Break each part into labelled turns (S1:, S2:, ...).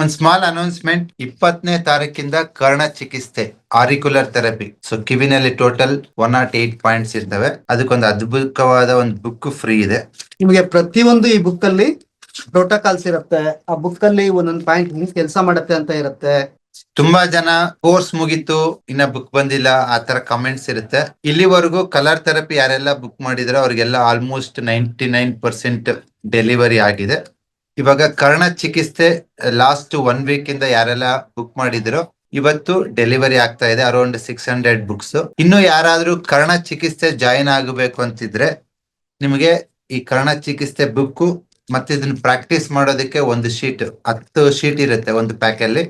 S1: ಒಂದ್ small announcement ಇಪ್ಪತ್ತನೇ ತಾರೀಕಿಂದ ಕರ್ಣ ಚಿಕಿತ್ಸೆ auricular therapy so ಕಿವಿನಲ್ಲಿ total one naught eight points ಇರ್ತವೆ. ಅದಕ್ಕೊಂದು ಅದ್ಭುತವಾದ ಒಂದು ಬುಕ್ ಫ್ರೀ ಇದೆ.
S2: ನಿಮಗೆ ಪ್ರತಿಯೊಂದು ಈ ಬುಕ್ ಅಲ್ಲಿ ಪ್ರೋಟೋಕಾಲ್ಸ್ ಇರುತ್ತೆ. ಆ ಬುಕ್ ಅಲ್ಲಿ ಒಂದೊಂದು ಪಾಯಿಂಟ್ ಹಿಂಗ್ ಕೆಲಸ ಮಾಡುತ್ತೆ ಅಂತ ಇರುತ್ತೆ.
S1: ತುಂಬಾ ಜನ ಕೋರ್ಸ್ ಮುಗಿತು, ಇನ್ನ ಬುಕ್ ಬಂದಿಲ್ಲ, ಆ ತರ ಕಮೆಂಟ್ಸ್ ಇರುತ್ತೆ. ಇಲ್ಲಿವರೆಗೂ ಕಲರ್ ಥೆರಪಿ ಯಾರೆಲ್ಲ ಬುಕ್ ಮಾಡಿದ್ರೆ ಅವ್ರಿಗೆಲ್ಲ almost ninety nine percent delivery ಆಗಿದೆ. ಇವಾಗ ಕರ್ಣ ಚಿಕಿತ್ಸೆ ಲಾಸ್ಟ್ ಒನ್ ವೀಕ್ ಇಂದ ಯಾರೆಲ್ಲ ಬುಕ್ ಮಾಡಿದ್ರು, ಇವತ್ತು ಡೆಲಿವರಿ ಆಗ್ತಾ ಇದೆ ಅರೌಂಡ್ ಸಿಕ್ಸ್ ಹಂಡ್ರೆಡ್ ಬುಕ್ಸ್ ಇನ್ನು ಯಾರಾದ್ರೂ ಕರ್ಣ ಚಿಕಿತ್ಸೆ ಜಾಯಿನ್ ಆಗಬೇಕು ಅಂತಿದ್ರೆ, ನಿಮಗೆ ಈ ಕರ್ಣ ಚಿಕಿತ್ಸೆ ಬುಕ್ ಮತ್ತೆ ಇದನ್ನ ಪ್ರಾಕ್ಟೀಸ್ ಮಾಡೋದಕ್ಕೆ ಒಂದು ಶೀಟ್ ಹತ್ತು ಶೀಟ್ ಇರುತ್ತೆ ಒಂದು ಪ್ಯಾಕ್ ಅಲ್ಲಿ.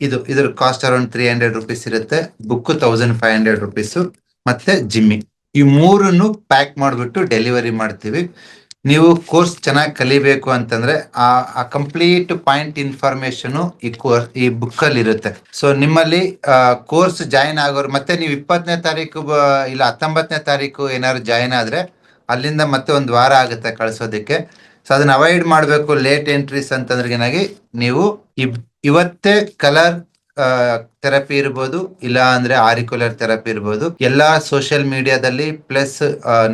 S1: ಇದು, ಇದ್ರ cost around three hundred rupees ಇರುತ್ತೆ book thousand five hundred rupees ಮತ್ತೆ ಜಿಮ್ಮಿ ಈ ಮೂರನ್ನು ಪ್ಯಾಕ್ ಮಾಡಿಬಿಟ್ಟು ಡೆಲಿವರಿ ಮಾಡ್ತೀವಿ. ನೀವು ಕೋರ್ಸ್ ಚೆನ್ನಾಗಿ ಕಲಿಬೇಕು ಅಂತಂದ್ರೆ ಆ ಕಂಪ್ಲೀಟ್ ಪಾಯಿಂಟ್ ಇನ್ಫಾರ್ಮೇಶನ್ ಈ ಕೋರ್ಸ್ ಈ ಬುಕ್ ಅಲ್ಲಿ ಇರುತ್ತೆ. ಸೊ ನಿಮ್ಮಲ್ಲಿ ಕೋರ್ಸ್ ಜಾಯಿನ್ ಆಗೋರು, ಮತ್ತೆ ನೀವು ಇಪ್ಪತ್ತನೇ ತಾರೀಕು ಇಲ್ಲ ಹತ್ತೊಂಬತ್ತನೇ ತಾರೀಕು ಏನಾದ್ರು ಜಾಯಿನ್ ಆದ್ರೆ ಅಲ್ಲಿಂದ ಮತ್ತೆ ಒಂದು ವಾರ ಆಗುತ್ತೆ ಕಳಿಸೋದಕ್ಕೆ. ಸೊ ಅದನ್ನ ಅವಾಯ್ಡ್ ಮಾಡಬೇಕು ಲೇಟ್ ಎಂಟ್ರೀಸ್ ಅಂತಂದ್ರೆ ಏನಾಗಿ ನೀವು ಇವ್- ಇವತ್ತೇ ಕಲರ್ ಥೆರಪಿ ಇರ್ಬೋದು, ಇಲ್ಲ ಅಂದ್ರೆ ಆರಿಕ್ಯುಲರ್ ಥೆರಪಿ ಇರ್ಬೋದು. ಎಲ್ಲಾ ಸೋಷಿಯಲ್ ಮೀಡಿಯಾದಲ್ಲಿ ಪ್ಲಸ್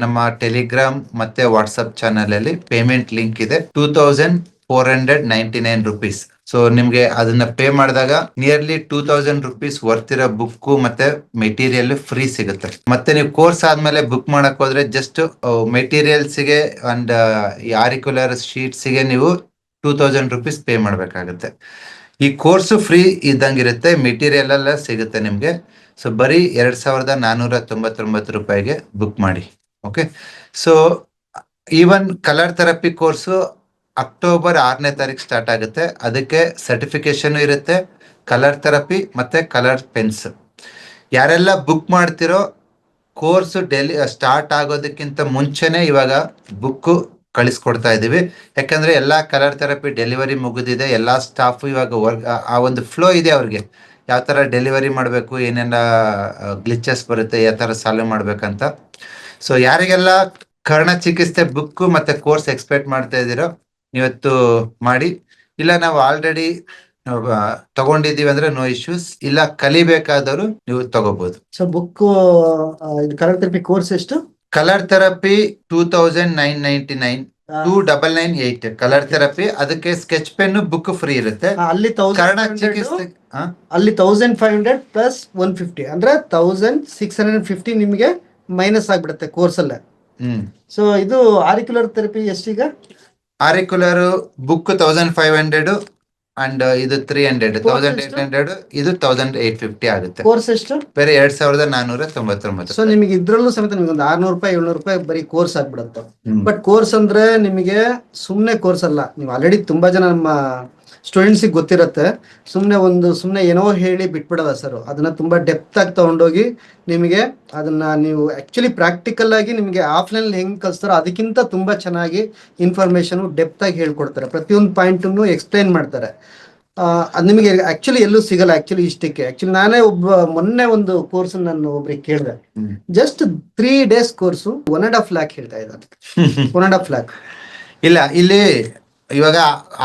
S1: ನಮ್ಮ ಟೆಲಿಗ್ರಾಮ್ ಮತ್ತೆ ವಾಟ್ಸಪ್ ಚಾನಲ್ ಅಲ್ಲಿ ಪೇಮೆಂಟ್ ಲಿಂಕ್ ಇದೆ. Two thousand four hundred ninety nine rupees so ನಿಮ್ಗೆ ಅದನ್ನ ಪೇ ಮಾಡಿದಾಗ nearly two thousand rupees worth ಇರೋ ಬುಕ್ ಮತ್ತೆ ಮೆಟೀರಿಯಲ್ ಫ್ರೀ ಸಿಗುತ್ತೆ. ಮತ್ತೆ ನೀವು ಕೋರ್ಸ್ ಆದ್ಮೇಲೆ ಬುಕ್ ಮಾಡಕ್ ಹೋದ್ರೆ ಜಸ್ಟ್ ಮೆಟೀರಿಯಲ್ಸ್ಗೆ ಅಂಡ್ ಆರಿಕ್ಯುಲರ್ ಶೀಟ್ಸ್ಗೆ ನೀವು ಟೂ ತೌಸಂಡ್ ರುಪೀಸ್ ಪೇ ಮಾಡ್ಬೇಕಾಗುತ್ತೆ. ಈ ಕೋರ್ಸ್ ಫ್ರೀ ಇದ್ದಂಗಿರುತ್ತೆ ಮೆಟೀರಿಯಲ್ ಎಲ್ಲ ಸಿಗುತ್ತೆ ನಿಮಗೆ. ಸೊ ಬರೀ ಎರಡು ಸಾವಿರದ ನಾನ್ನೂರ ತೊಂಬತ್ತೊಂಬತ್ತು ರೂಪಾಯಿಗೆ ಬುಕ್ ಮಾಡಿ. Okay so even colour therapy course October ಆರನೇ ತಾರೀಕು ಸ್ಟಾರ್ಟ್ ಆಗುತ್ತೆ. ಅದಕ್ಕೆ ಸರ್ಟಿಫಿಕೇಶನ್ ಇರುತ್ತೆ ಕಲರ್ ಥೆರಪಿ ಮತ್ತು ಕಲರ್ ಪೆನ್ಸ್ ಯಾರೆಲ್ಲ ಬುಕ್ ಮಾಡ್ತಿರೋ ಕೋರ್ಸ್ ಡೆಲಿ ಸ್ಟಾರ್ಟ್ ಆಗೋದಕ್ಕಿಂತ ಮುಂಚೆನೇ ಇವಾಗ ಬುಕ್ ಕಳಿಸ್ಕೊಡ್ತಾ ಇದ್ದೀವಿ. ಯಾಕಂದ್ರೆ ಎಲ್ಲ ಕಲರ್ ಥೆರಪಿ ಡೆಲಿವರಿ ಮುಗಿದಿದೆ, ಎಲ್ಲ ಸ್ಟಾಫ್ ಇವಾಗ ವರ್ಕ್ ಆ ಒಂದು ಫ್ಲೋ ಇದೆ ಅವ್ರಿಗೆ. ಯಾವ ತರ ಡೆಲಿವರಿ ಮಾಡಬೇಕು, ಏನೆಲ್ಲ ಗ್ಲಿಚಸ್ ಬರುತ್ತೆ, ಯಾವ ಥರ ಸಾಲ್ವ್ ಮಾಡಬೇಕಂತ. ಸೊ ಯಾರಿಗೆಲ್ಲ ಕರ್ಣ ಚಿಕಿತ್ಸೆ ಬುಕ್ಕು ಮತ್ತೆ ಕೋರ್ಸ್ ಎಕ್ಸ್ಪೆಕ್ಟ್ ಮಾಡ್ತಾ ಇದ್ದೀರೋ, ಇವತ್ತು ಮಾಡಿ. ಇಲ್ಲ ನಾವು ಆಲ್ರೆಡಿ ತಗೊಂಡಿದೀವಿ ಅಂದ್ರೆ ನೋ ಇಶ್ಯೂಸ್ ಇಲ್ಲ ಕಲಿಬೇಕಾದವರು ನೀವು ತಗೋಬಹುದು
S2: ಸೊ ಬುಕ್ ಕರೆಕ್ಟ್ ಕೋರ್ಸ್ ಎಷ್ಟು?
S1: Colour therapy two thousand nine ninety nine two double nine eight colour therapy ಅದಕ್ಕೆ ಸ್ಕೆಚ್ ಪೆನ್ ಬುಕ್ ಫ್ರೀ ಇರುತ್ತೆ.
S2: ಅಲ್ಲಿ ತೌಸಂಡ್
S1: ಚಿಕಿತ್ಸೆ
S2: ಅಲ್ಲಿ thousand five hundred plus one fifty ಅಂದ್ರೆ ತೌಸಂಡ್ ಸಿಕ್ಸ್ ಹಂಡ್ರೆಡ್ ಫಿಫ್ಟಿ ನಿಮಗೆ minus ಆಗ್ಬಿಡುತ್ತೆ course ಅಲ್ಲೇ.
S1: ಹ್ಮ್.
S2: ಸೊ ಇದು auricular therapy ಎಷ್ಟೀಗ
S1: auricular book thousand five hundred and ಇದು three hundred thousand eight hundred ಇದು ತೌಸಂಡ್ ಏಟ್ ಫಿಫ್ಟಿ ಆಗುತ್ತೆ
S2: ಕೋರ್ಸ್ ಎಷ್ಟು?
S1: ಬೇರೆ ಎರಡ್ ಸಾವಿರದ ನಾನೂರ ತೊಂಬತ್ತೊಂಬತ್ತು
S2: ಸೊ ನಿಮಗೆ ಇದ್ರಲ್ಲೂ ಸಮೇತ ನಿಮ್ಗೆ ಒಂದು ಆರ್ನೂರು ರೂಪಾಯಿ ಏಳ್ನೂರು ರೂಪಾಯಿ ಬರೀ ಕೋರ್ಸ್ ಆಗ್ಬಿಡುತ್ತೆ. ಬಟ್ ಕೋರ್ಸ್ ಅಂದ್ರೆ ನಿಮಗೆ ಸುಮ್ಮನೆ ಕೋರ್ಸ್ ಅಲ್ಲ. ನೀವು ಆಲ್ರೆಡಿ ತುಂಬಾ ಜನ ನಮ್ಮ ಸ್ಟೂಡೆಂಟ್ಸಿಗೆ ಗೊತ್ತಿರತ್ತೆ. ಸುಮ್ಮನೆ ಒಂದು ಸುಮ್ಮನೆ ಏನೋ ಹೇಳಿ ಬಿಟ್ಬಿಡಲ್ಲ ಸರ್ ಅದನ್ನ ತುಂಬಾ ಡೆಪ್ತ್ ಆಗಿ ತಗೊಂಡೋಗಿ ನಿಮಗೆ ಅದನ್ನ ನೀವು ಆಕ್ಚುಲಿ ಪ್ರಾಕ್ಟಿಕಲ್ ಆಗಿ ನಿಮಗೆ ಆಫ್ಲೈನ್ ಹೆಂಗ್ ಕಲಿಸ್ತಾರೋ ಅದಕ್ಕಿಂತ ತುಂಬಾ ಚೆನ್ನಾಗಿ ಇನ್ಫಾರ್ಮೇಶನ್ ಡೆಪ್ತ್ ಆಗಿ ಹೇಳ್ಕೊಡ್ತಾರೆ. ಪ್ರತಿಯೊಂದು ಪಾಯಿಂಟನ್ನು ಎಕ್ಸ್ಪ್ಲೈನ್ ಮಾಡ್ತಾರೆ. ಅದ್ ನಿಮಗೆ ಆಕ್ಚುಲಿ ಎಲ್ಲೂ ಸಿಗಲ್ಲ ಆಕ್ಚುಲಿ ಇಷ್ಟಕ್ಕೆ ಆಕ್ಚುಲಿ ನಾನೇ ಒಬ್ಬ ಮೊನ್ನೆ ಒಂದು ಕೋರ್ಸ್ ನಾನು ಒಬ್ರಿಗೆ ಕೇಳಿದೆ. Just three days course one and half lakh ಹೇಳ್ತಾ ಇದ್ದಾರೆ. ಒನ್ ಅಂಡ್ ಹಾಫ್ ಲ್ಯಾಕ್
S1: ಇಲ್ಲ ಇಲ್ಲಿ ಇವಾಗ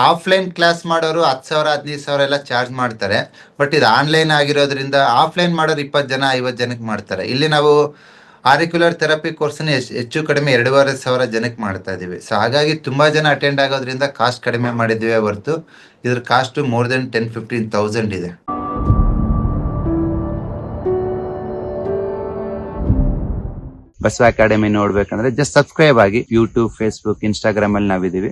S1: ಆಫ್ಲೈನ್ ಕ್ಲಾಸ್ ಮಾಡೋರು ಹತ್ತು ಸಾವಿರ, ಹದಿನೈದು ಸಾವಿರ ಎಲ್ಲ ಚಾರ್ಜ್ ಮಾಡ್ತಾರೆ. ಬಟ್ ಇದು ಆನ್ಲೈನ್ ಆಗಿರೋದ್ರಿಂದ ಆಫ್ಲೈನ್ ಮಾಡೋರು ಇಪ್ಪತ್ತು ಜನ, ಐವತ್ತು ಜನಕ್ಕೆ ಮಾಡ್ತಾರೆ. ಇಲ್ಲಿ ನಾವು ಆರಿಕ್ಯುಲರ್ ಥೆರಪಿ ಕೋರ್ಸ್ನ ಹೆಚ್ಚು ಕಡಿಮೆ ಎರಡೂವರೆ ಸಾವಿರ ಜನಕ್ಕೆ ಮಾಡ್ತಾ ಇದ್ದೀವಿ. ಸೊ ಹಾಗಾಗಿ ತುಂಬ ಜನ ಅಟೆಂಡ್ ಆಗೋದ್ರಿಂದ ಕಾಸ್ಟ್ ಕಡಿಮೆ ಮಾಡಿದ್ವಿ ಹೊರತು ಇದ್ರ cost more than ten fifteen thousand ಇದೆ.
S3: ಬಸವ ಅಕಾಡೆಮಿ ನೋಡ್ಬೇಕಂದ್ರೆ ಜಸ್ಟ್ ಸಬ್ಸ್ಕ್ರೈಬ್ ಆಗಿ ಯೂಟ್ಯೂಬ್ ಫೇಸ್ಬುಕ್ ಇನ್ಸ್ಟಾಗ್ರಾಮ್ ಅಲ್ಲಿ ನಾವಿದೀವಿ